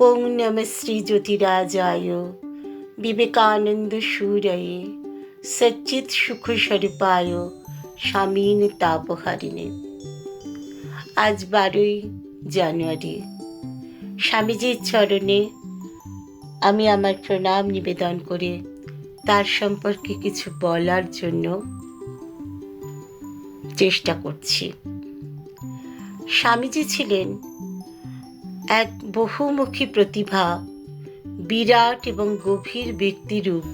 ওং নম শ্রী জ্যোতিরাজায় বিবেকানন্দ সুরয়ে সচ্চিত সুখ স্বরূপায় স্বামীন তাপহারিণী আজ বারোই জানুয়ারি স্বামীজির চরণে আমি আমার প্রণাম নিবেদন করে তার সম্পর্কে কিছু বলার জন্য চেষ্টা করছি স্বামীজি ছিলেন এক বহুমুখী প্রতিভা, বিরাট এবং গভীর ব্যক্তিরূপ।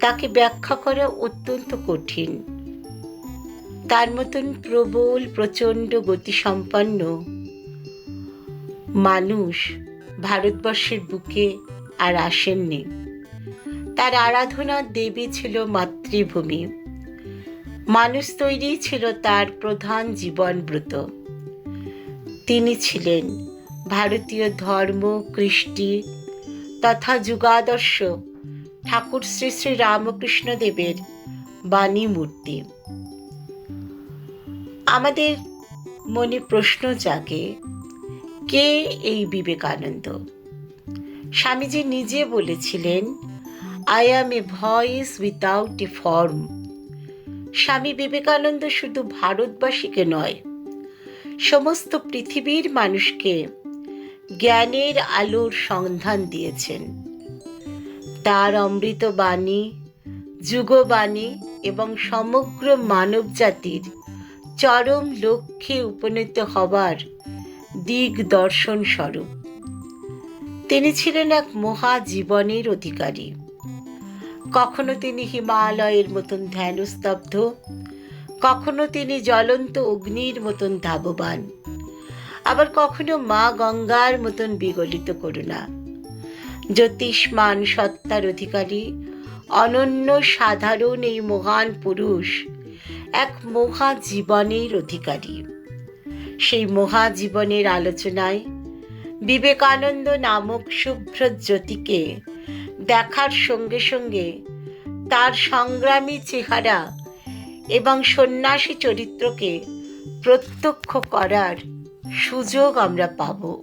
তাকে ব্যাখ্যা করা অত্যন্ত কঠিন। তার মতন প্রবল, প্রচণ্ড গতিসম্পন্ন মানুষ ভারতবর্ষের বুকে আর আসেননি। তার আরাধনার দেবী ছিল মাতৃভূমি। মানুষ তৈরি ছিল তার প্রধান জীবনব্রত। তিনি ছিলেন। ভারতীয় ধর্ম, কৃষ্টি তথা যুগাদর্শ। ঠাকুর শ্রী শ্রী রামকৃষ্ণ দেবের বাণী মূর্তি। আমাদের মনে প্রশ্ন জাগে, কে এই বিবেকানন্দ? স্বামীজি নিজে বলেছিলেন I am a voice without a form Swami Vivekananda শুধু ভারতবাসীকে নয় সমস্ত পৃথিবীর মানুষকে জ্ঞানের আলোর সন্ধান দিয়েছেন। তার অমৃত বাণী যুগবাণী এবং সমগ্র মানব জাতির চরম লক্ষ্যে উপনীত হবার দিক দর্শন স্বরূপ। তিনি ছিলেন এক মহা জীবনের অধিকারী। কখনো তিনি হিমালয়ের মতন ধ্যানস্তব্ধ কখনো তিনি জ্বলন্ত অগ্নির মতন ধাববান। আবার কখনো মা গঙ্গার মতন বিগলিত করুণা। জ্যোতিষ্মান সত্তার অধিকারী, অনন্য সাধারণ এই মহান পুরুষ এক মহা জীবনের অধিকারী। সেই মহা জীবনের আলোচনায় বিবেকানন্দ নামক শুভ্র জ্যোতিকে দেখার সঙ্গে সঙ্গে তার সংগ্রামী চেহারা এবং সন্ন্যাসী চরিত্রকে প্রত্যক্ষ করার সুযোগ আমরা পাব।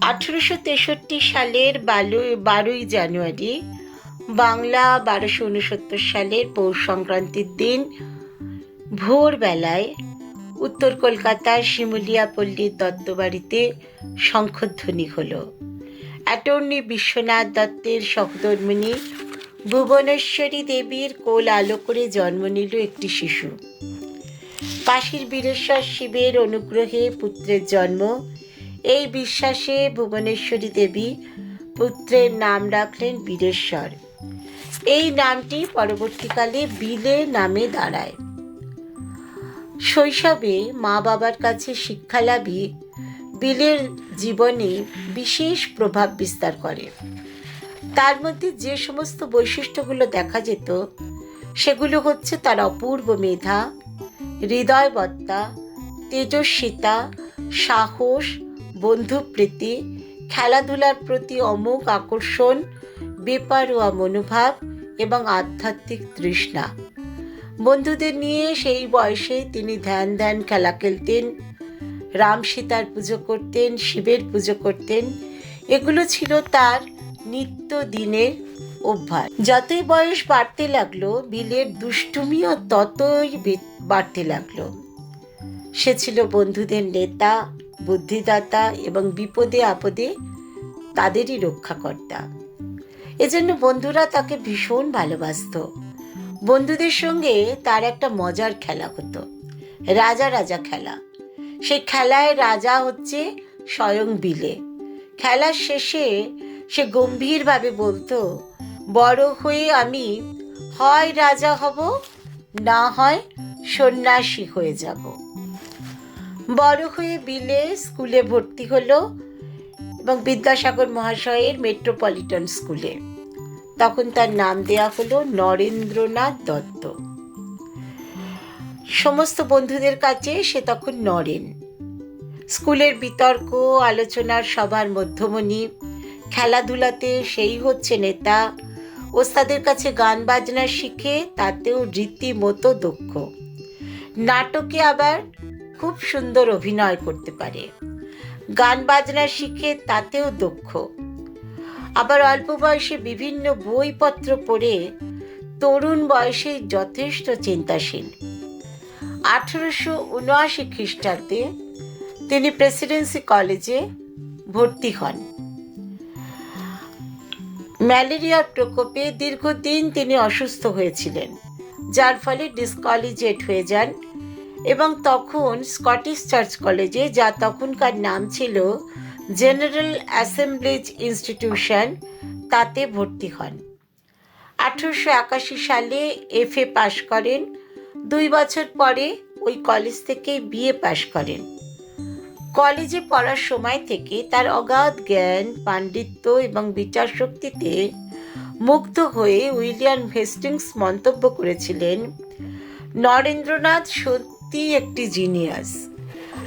আঠেরোশো তেষট্টি সালের বারো বারোই জানুয়ারি বাংলা বারোশো উনসত্তর সালের পৌষ সংক্রান্তির দিন ভোরবেলায় উত্তর কলকাতার শিমুলিয়া পল্লীর দত্তবাড়িতে শঙ্খধ্বনি হল। অ্যাটর্নি বিশ্বনাথ দত্তের সহধর্মিনী ভুবনেশ্বরী দেবীর কোল আলো করে জন্ম নিল একটি শিশু। কাশীর বীরেশ্বর শিবের অনুগ্রহে পুত্রের জন্ম। এই বিশ্বাসে ভুবনেশ্বরী দেবী পুত্রের নাম রাখলেন বীরেশ্বর। এই নামটি পরবর্তীকালে বিলে নামে দাঁড়ায়। শৈশবে মা বাবার কাছে শিক্ষালাভী বিলের জীবনে বিশেষ প্রভাব বিস্তার করে। তার মধ্যে যে সমস্ত বৈশিষ্ট্যগুলো দেখা যেত, সেগুলো হচ্ছে তার অপূর্ব মেধা, হৃদয়বত্তা, তেজস্বিতা, সাহস, বন্ধুপ্রীতি, খেলাধুলার প্রতি অমুক আকর্ষণ, বেপারোয়া মনোভাব এবং আধ্যাত্মিক তৃষ্ণা। বন্ধুদের নিয়ে সেই বয়সে তিনি ধ্যান ধ্যান খেলা খেলতেন, রাম সীতার পুজো করতেন, শিবের পুজো করতেন। এগুলো ছিল তার নিত্য দিনের অভ্যাস। যতই বয়স বাড়তে লাগল, বিলের দুষ্টুমিও ততই বাড়তে লাগল। সে ছিল বন্ধুদের নেতা, বুদ্ধিদাতা এবং বিপদে আপদে তাদেরই রক্ষাকর্তা। এজন্য বন্ধুরা তাকে ভীষণ ভালোবাসত। বন্ধুদের সঙ্গে তার একটা মজার খেলা হতো। রাজা রাজা খেলা। সেই খেলায় রাজা হচ্ছে স্বয়ং বিলে। খেলার শেষে সে গম্ভীরভাবে বলতো, বড় হয়ে আমি হয় রাজা হব, না হয় সন্ন্যাসী হয়ে যাব। বড় হয়ে বিলে স্কুলে ভর্তি হলো এবং বিদ্যাসাগর মহাশয়ের মেট্রোপলিটন স্কুলে। তখন তার নাম দেয়া হলো নরেন্দ্রনাথ দত্ত। সমস্ত বন্ধুদের কাছে সে তখন নরেন। স্কুলের বিতর্ক, আলোচনার সবার মধ্যমণি খেলাধুলাতে সেই হচ্ছে নেতা। ওস্তাদের কাছে গান বাজনা শিখে তাতেও রীতিমতো দক্ষ। নাটকে আবার খুব সুন্দর অভিনয় করতে পারে। গান বাজনা শিখে তাতেও দক্ষ। আবার অল্প বয়সে বিভিন্ন বইপত্র পড়ে তরুণ বয়সে যথেষ্ট চিন্তাশীল। আঠেরোশো উনআশি খ্রিস্টাব্দে তিনি প্রেসিডেন্সি কলেজে ভর্তি হন। ম্যালেরিয়ার প্রকোপে দীর্ঘদিন তিনি অসুস্থ হয়েছিলেন, যার ফলে ডিসকলিজেট হয়ে যান এবং তখন স্কটিশ চার্চ কলেজে, যা তখনকার নাম ছিল জেনারেল অ্যাসেম্বলিজ ইনস্টিটিউশন, তাতে ভর্তি হন। আঠেরোশো একাশি সালে এফ এ পাশ করেন। দুই বছর পরে ওই কলেজ থেকে বিএ পাশ করেন। কলেজে পড়ার সময় থেকে তার অগাধ জ্ঞান, পাণ্ডিত্য এবং বিচার শক্তিতে মুগ্ধ হয়ে উইলিয়াম হেস্টিংস মন্তব্য করেছিলেন, নরেন্দ্রনাথ সত্যি একটি জিনিয়াস।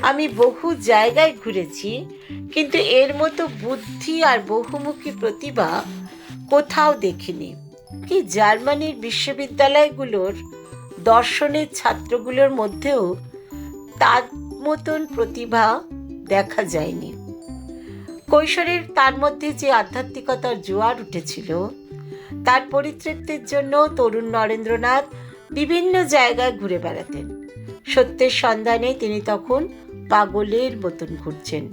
আমি বহু জায়গায় ঘুরেছি, কিন্তু এর মতো বুদ্ধি আর বহুমুখী প্রতিভা কোথাও দেখিনি। কি জার্মানির বিশ্ববিদ্যালয়গুলোর দর্শনের ছাত্রগুলোর মধ্যেও তার মতন প্রতিভা দেখা যায়নি। কৈশোরের তার মধ্যে যে আধ্যাত্মিকতার জোয়ার উঠেছিল, তার পরিতৃপ্তির জন্য তরুণ নরেন্দ্রনাথ বিভিন্ন জায়গায় ঘুরে বেড়াতেন। সত্যের সন্ধানে তিনি তখন পাগলের মতন ঘুরছেন।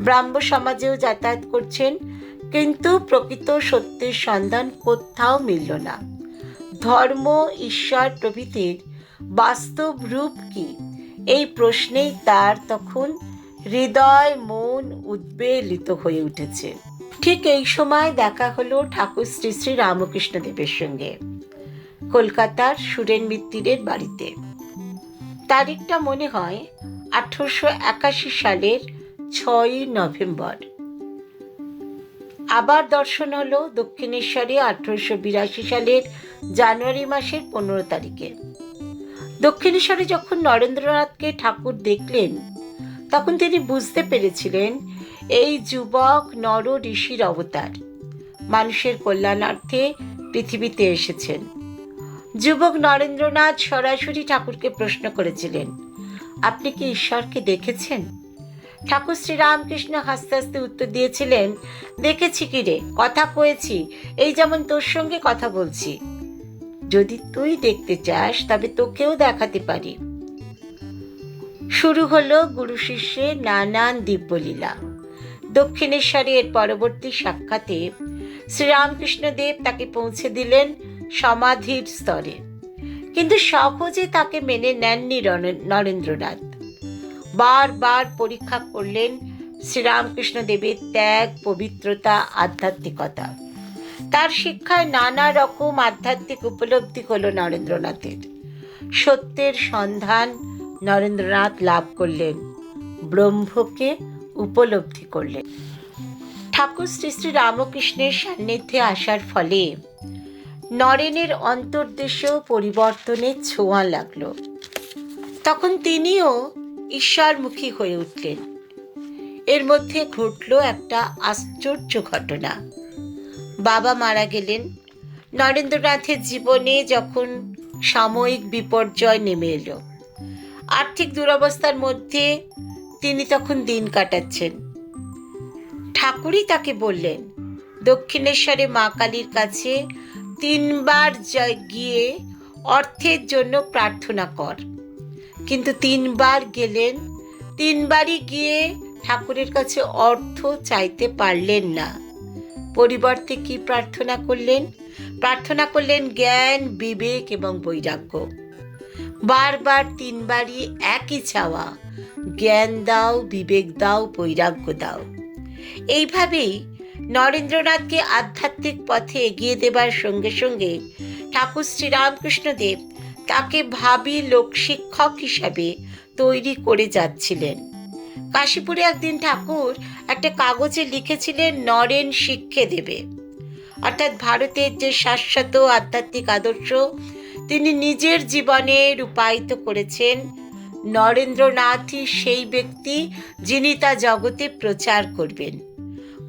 ব্রাহ্ম সমাজেও যাতায়াত করছেন, কিন্তু প্রকৃত সত্যের সন্ধান কোথাও মিলল না। ধর্ম, ঈশ্বর প্রভৃতির বাস্তব রূপ কি? এই প্রশ্নেই তার তখন হৃদয়, মন উদ্বেলিত হয়ে উঠেছে। ঠিক এই সময় দেখা হলো ঠাকুর শ্রী শ্রী রামকৃষ্ণ দেবের সঙ্গে। কলকাতার সুরেন মিত্তিরের বাড়িতে। তারিখটা মনে হয়, আঠারোশো একাশি সালের ছয়ই নভেম্বর। আবার দর্শন হলো দক্ষিণেশ্বরে আঠারোশো বিরাশি সালের জানুয়ারি মাসের পনেরো তারিখে। দক্ষিণেশ্বরে যখন নরেন্দ্রনাথকে ঠাকুর দেখলেন তখন তিনি বুঝতে পেরেছিলেন, এই যুবক নর ঋষির অবতার। মানুষের কল্যাণার্থে পৃথিবীতে এসেছেন। যুবক নরেন্দ্রনাথ সরাসরি ঠাকুরকে প্রশ্ন করেছিলেন, আপনি কি ঈশ্বরকে দেখেছেন? ঠাকুর শ্রীরামকৃষ্ণ হাসতে হাসতে উত্তর দিয়েছিলেন, দেখেছি কি রে, কথা কয়েছি, এই যেমন তোর সঙ্গে কথা বলছি। যদি তুই দেখতে চাস, তবে তোকেও দেখাতে পারি। শুরু হলো গুরু শিষ্যের নানান দিব্যলীলা। দক্ষিণেশ্বরে এর পরবর্তী সাক্ষাতে শ্রীরামকৃষ্ণ দেব তাকে পৌঁছে দিলেন সমাধির স্তরে। কিন্তু সহজে তাকে মেনে নেননি নরেন্দ্রনাথ। বারবার পরীক্ষা করলেন শ্রীরামকৃষ্ণ দেবের ত্যাগ, পবিত্রতা, আধ্যাত্মিকতা। তার শিক্ষায় নানা রকম আধ্যাত্মিক উপলব্ধি হলো নরেন্দ্রনাথের। সত্যের সন্ধান নরেন্দ্রনাথ লাভ করলেন, ব্রহ্মকে উপলব্ধি করলেন। ঠাকুর শ্রী শ্রী রামকৃষ্ণের সান্নিধ্যে আসার ফলে নরেনের অন্তর্দেশেও পরিবর্তনের ছোঁয়া লাগল। তখন তিনিও ঈশ্বরমুখী হয়ে উঠলেন। এর মধ্যে ঘটল একটা আশ্চর্য ঘটনা। বাবা মারা গেলেন। নরেন্দ্রনাথের জীবনে যখন সাময়িক বিপর্যয় নেমে এলো। আর্থিক দুরবস্থার মধ্যে তিনি তখন দিন কাটাচ্ছেন। ঠাকুরই তাকে বললেন, দক্ষিণেশ্বরে মা কালীর কাছে তিনবার গিয়ে অর্থের জন্য প্রার্থনা কর। কিন্তু তিনবার গেলেন, তিনবারই গিয়ে ঠাকুরের কাছে অর্থ চাইতে পারলেন না। পরিবর্তে কি প্রার্থনা করলেন? প্রার্থনা করলেন জ্ঞান, বিবেক এবং বৈরাগ্য। বারবার তিনবারই একই চাওয়া। জ্ঞান দাও, বিবেক দাও, বৈরাগ্য দাও। এইভাবেই নরেন্দ্রনাথকে আধ্যাত্মিক পথে এগিয়ে দেবার সঙ্গে সঙ্গে ঠাকুর শ্রীরামকৃষ্ণ দেব তাকে ভাবি লোকশিক্ষক হিসাবে তৈরি করে যাচ্ছিলেন। কাশীপুরে একদিন ঠাকুর একটা কাগজে লিখেছিলেন নরেন শিক্ষে দেবে। অর্থাৎ ভারতের যে শাশ্বত আধ্যাত্মিক আদর্শ তিনি নিজের জীবনে রূপায়িত করেছেন। নরেন্দ্রনাথই সেই ব্যক্তি যিনি তা জগতে প্রচার করবেন।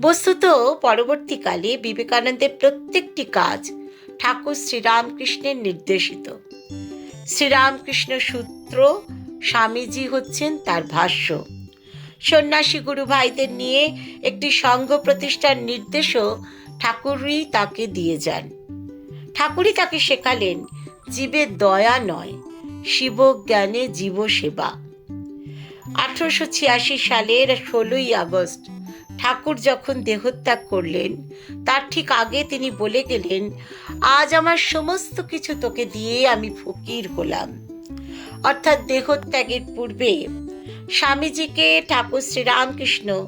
বস্তুত পরবর্তীকালে বিবেকানন্দের প্রত্যেকটি কাজ ঠাকুর শ্রীরামকৃষ্ণের নির্দেশিত। শ্রীরামকৃষ্ণ সূত্র, স্বামীজি হচ্ছেন তার ভাষ্য। সন্ন্যাসী গুরু ভাইদের নিয়ে একটি সংঘ প্রতিষ্ঠার নির্দেশও ঠাকুরই তাকে দিয়ে যান। ঠাকুরই তাকে শেখালেন জীবের দয়া নয় শিব জ্ঞানে জীব সেবা আঠারোশো ছিয়াশি সালের ষোলোই আগস্ট, ঠাকুর যখন দেহত্যাগ করলেন, তার ঠিক আগে তিনি বলে গেলেন, আজ আমার সমস্ত কিছু তোকে দিয়ে আমি ফকির হলাম। অর্থাৎ দেহত্যাগের পূর্বে স্বামীজিকে, ঠাকুর শ্রীরামকৃষ্ণ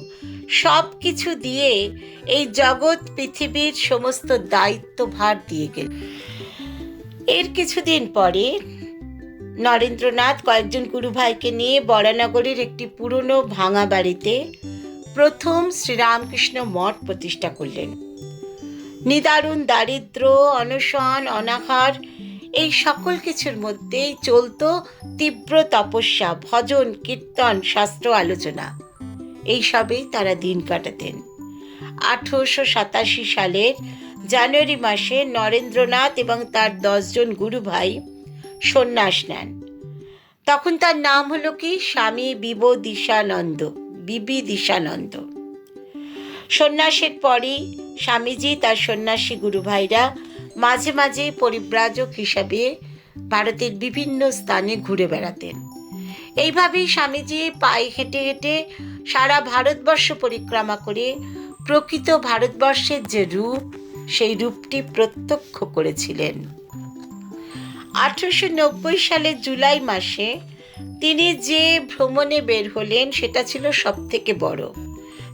সব কিছু দিয়ে এই জগৎ পৃথিবীর সমস্ত দায়িত্বভার দিয়ে গেল এর কিছুদিন পরে নরেন্দ্রনাথ কয়েকজন গুরু ভাইকে নিয়ে বরানগরের একটি পুরনো ভাঙা বাড়িতে প্রথম শ্রীরামকৃষ্ণ মঠ প্রতিষ্ঠা করলেন। নিদারুণ দারিদ্র, অনশন, অনাহার, এই সকল কিছুর মধ্যেই চলতো তীব্র তপস্যা, ভজন, কীর্তন, শাস্ত্র আলোচনা। এইসবেই তারা দিন কাটাতেন। আঠেরোশো সাতাশি সালের জানুয়ারি মাসে নরেন্দ্রনাথ এবং তার দশজন গুরু ভাই সন্ন্যাস নেন। তখন তার নাম হলো কি? স্বামী বিব দিশানন্দ, বিবি দিশানন্দ। সন্ন্যাসের পরই স্বামীজি তার সন্ন্যাসী গুরু ভাইরা মাঝে মাঝে পরিব্রাজক হিসাবে ভারতের বিভিন্ন স্থানে ঘুরে বেড়াতেন। এইভাবেই স্বামীজি পায়ে হেঁটে হেঁটে সারা ভারতবর্ষ পরিক্রমা করে প্রকৃত ভারতবর্ষের যে রূপ সেই রূপটি প্রত্যক্ষ করেছিলেন। আঠারোশো নব্বই সালের জুলাই মাসে তিনি যে ভ্রমণে বের হলেন, সেটা ছিল সব থেকে বড়।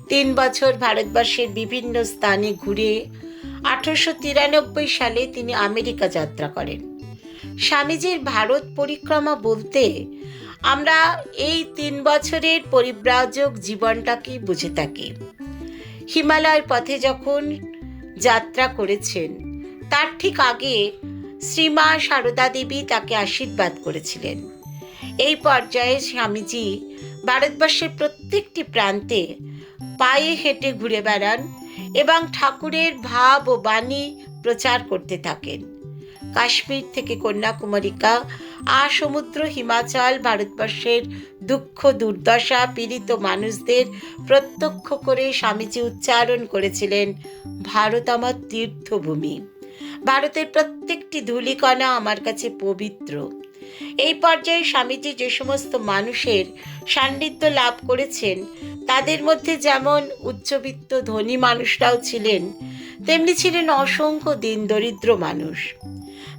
তিন বছর ভারতবর্ষের বিভিন্ন স্থানে ঘুরে আঠারোশো তিরানব্বই সালে তিনি আমেরিকা যাত্রা করেন। স্বামীজির ভারত পরিক্রমা বলতে আমরা এই তিন বছরের পরিব্রাজক জীবনটাকেই বুঝে থাকি। হিমালয়ের পথে যখন যাত্রা করেছেন। তার ঠিক আগে শ্রীমা সারদা দেবী তাকে আশীর্বাদ করেছিলেন। এই পর্যায়ে স্বামীজি ভারতবর্ষের প্রত্যেকটি প্রান্তে পায়ে হেঁটে ঘুরে বেড়ান এবং ঠাকুরের ভাব ও বাণী প্রচার করতে থাকেন। কাশ্মীর থেকে কন্যাকুমারিকা আর সমুদ্র হিমাচল ভারতবর্ষের দুঃখ দুর্দশা পীড়িত মানুষদের প্রত্যক্ষ করে স্বামীজি উচ্চারণ করেছিলেন, ভারত আমার তীর্থভূমি। ভারতের প্রত্যেকটি ধূলিকণা আমার কাছে পবিত্র। এই পর্যায়ে স্বামীজি যে সমস্ত মানুষের সান্নিধ্য লাভ করেছেন, তাদের মধ্যে যেমন উচ্চবিত্ত ধনী মানুষরাও ছিলেন, তেমনি ছিলেন অসংখ্য দিন দরিদ্র মানুষ।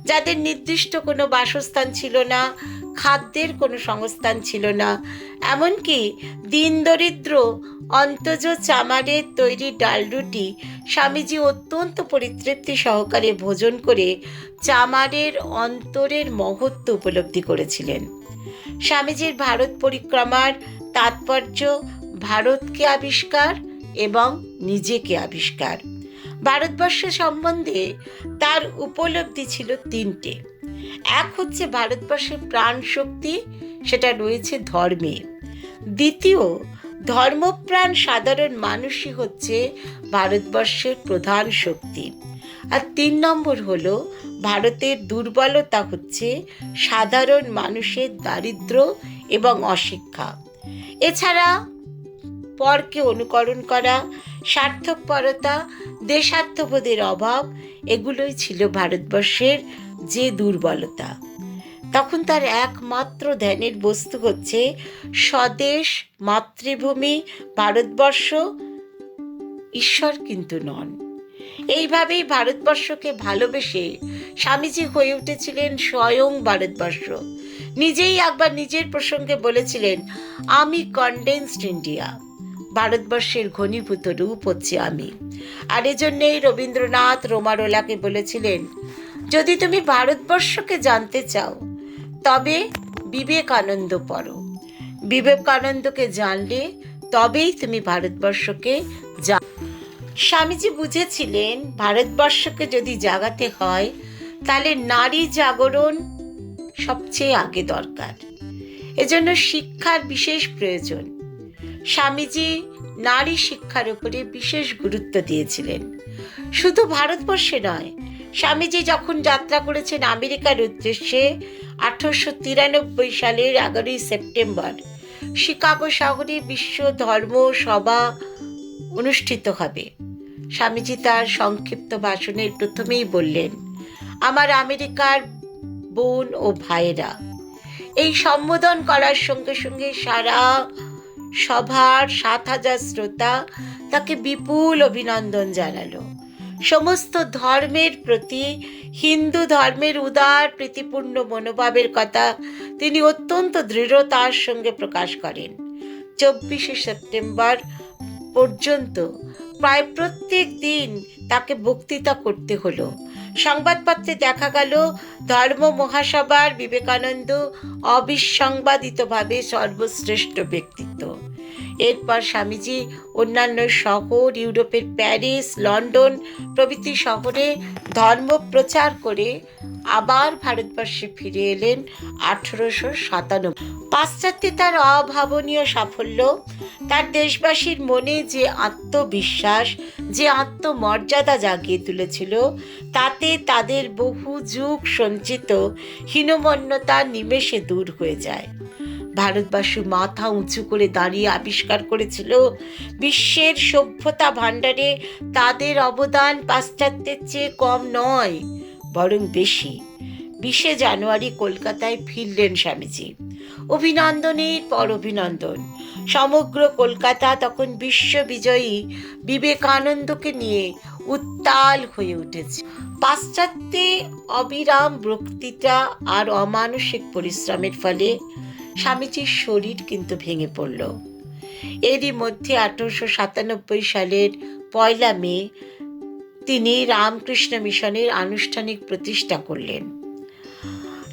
যাদের নির্দিষ্ট কোনো বাসস্থান ছিল না, খাদ্যের কোনো সংস্থান ছিল না। এমনকি দিন দরিদ্র অন্তজ চামারের তৈরি ডাল রুটি স্বামীজি অত্যন্ত পরিতৃপ্তি সহকারে ভোজন করে চামারের অন্তরের মহত্ব উপলব্ধি করেছিলেন। স্বামীজির ভারত পরিক্রমার তাৎপর্য, ভারতকে আবিষ্কার এবং নিজেকে আবিষ্কার। ভারতবর্ষ সম্বন্ধে তার উপলব্ধি ছিল তিনটে। এক হচ্ছে ভারতবর্ষের প্রাণ শক্তি সেটা রয়েছে ধর্মে। দ্বিতীয়, ধর্মপ্রাণ সাধারণ মানুষই হচ্ছে ভারতবর্ষের প্রধান শক্তি। আর তিন নম্বর হলো, ভারতের দুর্বলতা হচ্ছে সাধারণ মানুষের দারিদ্র এবং অশিক্ষা। এছাড়া পরকে অনুকরণ করা স্বার্থপরতা দেশাত্মবোধের অভাব, এগুলোই ছিল ভারতবর্ষের যে দুর্বলতা। তখন তার একমাত্র ধ্যানের বস্তু হচ্ছে স্বদেশ, মাতৃভূমি, ভারতবর্ষ। ঈশ্বর কিন্তু নন। এইভাবেই ভারতবর্ষকে ভালোবেসে স্বামীজি হয়ে উঠেছিলেন স্বয়ং ভারতবর্ষ। নিজেই একবার নিজের প্রসঙ্গে বলেছিলেন, আমি কনডেন্সড ইন্ডিয়া ভারতবর্ষের ঘনীভূত রূপ হচ্ছে আমি। আর এজন্যই রবীন্দ্রনাথ রোমারোলাকে বলেছিলেন, যদি তুমি ভারতবর্ষকে জানতে চাও, তবে বিবেকানন্দ পড়ো। বিবেকানন্দকে জানলে তবেই তুমি ভারতবর্ষকে জান স্বামীজি বুঝেছিলেন, ভারতবর্ষকে যদি জাগাতে হয়, তাহলে নারী জাগরণ সবচেয়ে আগে দরকার। এজন্য শিক্ষার বিশেষ প্রয়োজন। স্বামীজি নারী শিক্ষার উপরে বিশেষ গুরুত্ব দিয়েছিলেন। শুধু ভারতবর্ষে নয়, স্বামীজি যখন যাত্রা করেছেন আমেরিকার উদ্দেশ্যে আঠারোশো তিরানব্বই সালের এগারোই সেপ্টেম্বর, শিকাগো শহরে বিশ্ব ধর্ম সভা অনুষ্ঠিত হবে। স্বামীজি তার সংক্ষিপ্ত ভাষণের প্রথমেই বললেন, আমার আমেরিকার বোন ও ভাইয়েরা, এই সম্বোধন করার সঙ্গে সঙ্গে সারা সভার সাত হাজার শ্রোতা তাকে বিপুল অভিনন্দন জানালো। সমস্ত ধর্মের প্রতি, হিন্দু ধর্মের উদার, প্রীতিপূর্ণ মনোভাবের কথা তিনি অত্যন্ত দৃঢ়তার সঙ্গে প্রকাশ করেন। চব্বিশে সেপ্টেম্বর পর্যন্ত প্রায় প্রত্যেক দিন তাকে বক্তৃতা করতে হলো। সংবাদপত্রে দেখা গেল ধর্ম মহাসভার বিবেকানন্দ অবিসংবাদিতভাবে সর্বশ্রেষ্ঠ ব্যক্তিত্ব। এরপর স্বামীজি অন্যান্য শহর, ইউরোপের প্যারিস, লন্ডন প্রভৃতি শহরে ধর্ম প্রচার করে আবার ভারতবর্ষে ফিরে এলেন আঠেরোশো সাতানব্বই। পাশ্চাত্যে তার অভাবনীয় সাফল্য, তার দেশবাসীর মনে যে আত্মবিশ্বাস, যে আত্মমর্যাদা জাগিয়ে তুলেছিল, তাতে তাদের বহু যুগ সঞ্চিত হীনমন্যতা নিমেষে দূর হয়ে যায়। ভারতবাসী মাথা উঁচু করে দাঁড়িয়ে আবিষ্কার করেছিল বিশ্বের সভ্যতা ভাণ্ডারে তাদের অবদান পাশ্চাত্যের চেয়ে কম নয়, বরং বেশি। বিশে জানুয়ারি কলকাতায় ফিরলেন স্বামীজি। অভিনন্দনের পর অভিনন্দন। সমগ্র কলকাতা তখন বিশ্ববিজয়ী বিবেকানন্দকে নিয়ে উত্তাল হয়ে উঠেছে। পাশ্চাত্যে অবিরাম বক্তৃতা আর অমানসিক পরিশ্রমের ফলে স্বামীজির শরীর কিন্তু ভেঙে পড়ল। এরই মধ্যে আঠারোশো সাতানব্বই সালের পয়লা মে তিনি রামকৃষ্ণ মিশনের আনুষ্ঠানিক প্রতিষ্ঠা করলেন।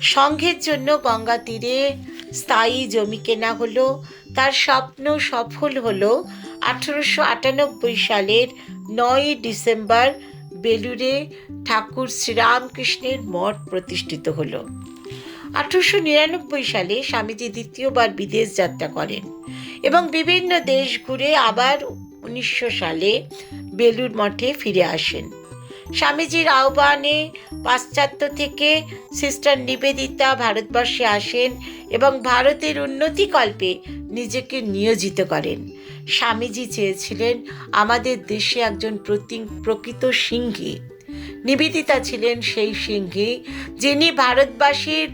সংঘের জন্য গঙ্গা তীরে স্থায়ী জমি কেনা হলো, তার স্বপ্ন সফল হলো আঠারোশো আটানব্বই সালের নয় ডিসেম্বর বেলুড়ে ঠাকুর শ্রীরামকৃষ্ণের মঠ প্রতিষ্ঠিত হলো। আঠারোশো নিরানব্বই সালে স্বামীজি দ্বিতীয়বার বিদেশ যাত্রা করেন এবং বিভিন্ন দেশ ঘুরে আবার উনিশশো সালে বেলুর মঠে ফিরে আসেন। স্বামীজির আহ্বানে পাশ্চাত্য থেকে সিস্টার নিবেদিতা ভারতবর্ষে আসেন এবং ভারতের উন্নতিকল্পে নিজেকে নিয়োজিত করেন। স্বামীজি চেয়েছিলেন আমাদের দেশে একজন প্রতি, প্রকৃত সিংহী। নিবেদিতা ছিলেন সেই সিংহী যিনি ভারতবাসীর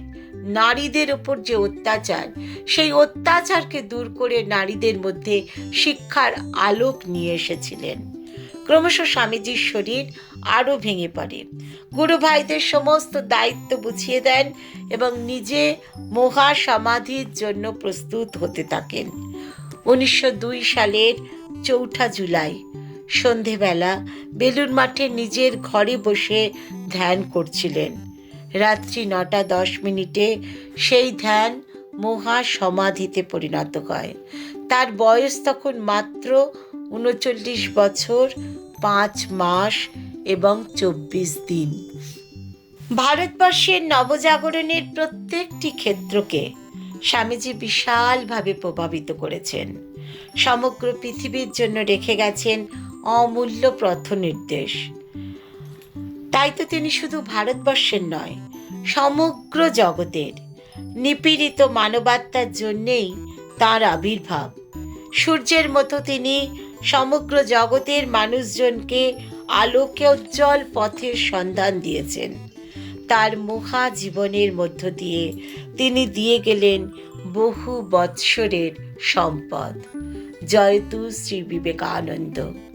নারীদের উপর যে অত্যাচার, সেই অত্যাচারকে দূর করে নারীদের মধ্যে শিক্ষার আলোক নিয়ে এসেছিলেন। ক্রমশ স্বামীজির শরীর আরও ভেঙে পড়ে। গুরু ভাইদের সমস্ত দায়িত্ব বুঝিয়ে দেন এবং নিজে মহা সমাধির জন্য প্রস্তুত হতে থাকেন। উনিশশো দুই সালের চৌঠা জুলাই, সন্ধেবেলা বেলুর মাঠে নিজের ঘরে বসে ধ্যান করছিলেন। রাত্রি নটা দশ মিনিটে সেই ধ্যান মহা সমাধিতে পরিণত হয়। তার বয়স তখন মাত্র উনচল্লিশ বছর, পাঁচ মাস এবং চব্বিশ দিন। ভারতবর্ষের নবজাগরণের প্রত্যেকটি ক্ষেত্রকে স্বামীজি বিশালভাবে প্রভাবিত করেছেন। সমগ্র পৃথিবীর জন্য রেখে গেছেন অমূল্য পথ নির্দেশ। তাই তো তিনি শুধু ভারতবর্ষের নয়, সমগ্র জগতের নিপীড়িত মানবাত্মার জন্যেই তার আবির্ভাব। সূর্যের মতো তিনি সমগ্র জগতের মানুষজনকে আলোকে উজ্জ্বল পথের সন্ধান দিয়েছেন। তার মহা জীবনের মধ্য দিয়ে তিনি দিয়ে গেলেন বহু বৎসরের সম্পদ। জয়তু শ্রী বিবেকানন্দ।